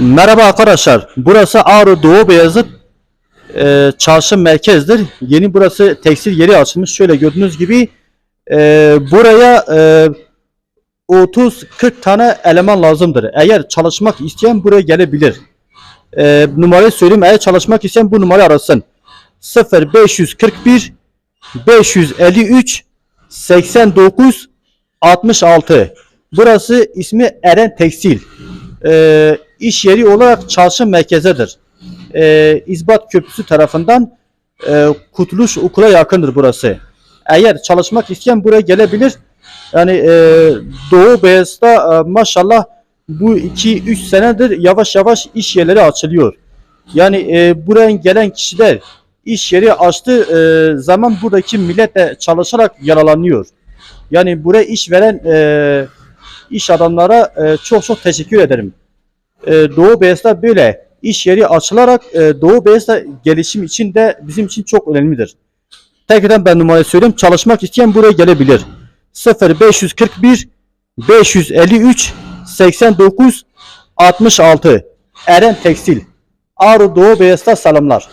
Merhaba arkadaşlar. Burası Ağrı Doğu Beyazıt e, çarşı merkezdir. Yeni burası tekstil yeri açılmış. Şöyle gördüğünüz gibi e, buraya e, 30-40 tane eleman lazımdır. Eğer çalışmak isteyen buraya gelebilir. E, numarayı söyleyeyim. Eğer çalışmak isteyen bu numarayı arasın. 0541 553 89 66. Burası ismi Eren Tekstil e, iş yeri olarak çarşı merkezedir. E, İzbat Köprüsü tarafından e, Kurtuluş Okula yakındır burası. Eğer çalışmak isteyen buraya gelebilir. Yani e, Doğu Beyaz'da e, maşallah bu 2-3 senedir yavaş yavaş iş yerleri açılıyor. Yani e, buraya gelen kişiler iş yeri açtığı e, zaman buradaki millet de çalışarak yaralanıyor. Yani buraya iş veren e, iş adamlara e, çok çok teşekkür ederim. E, Doğu Beyaz'da böyle iş yeri açılarak e, Doğu Beyaz'da gelişim için de bizim için çok önemlidir. Tekrardan ben numarayı söyleyeyim. Çalışmak isteyen buraya gelebilir. 0541 553 89 66 Eren Tekstil Ağrı Doğu Beyaz'da selamlar.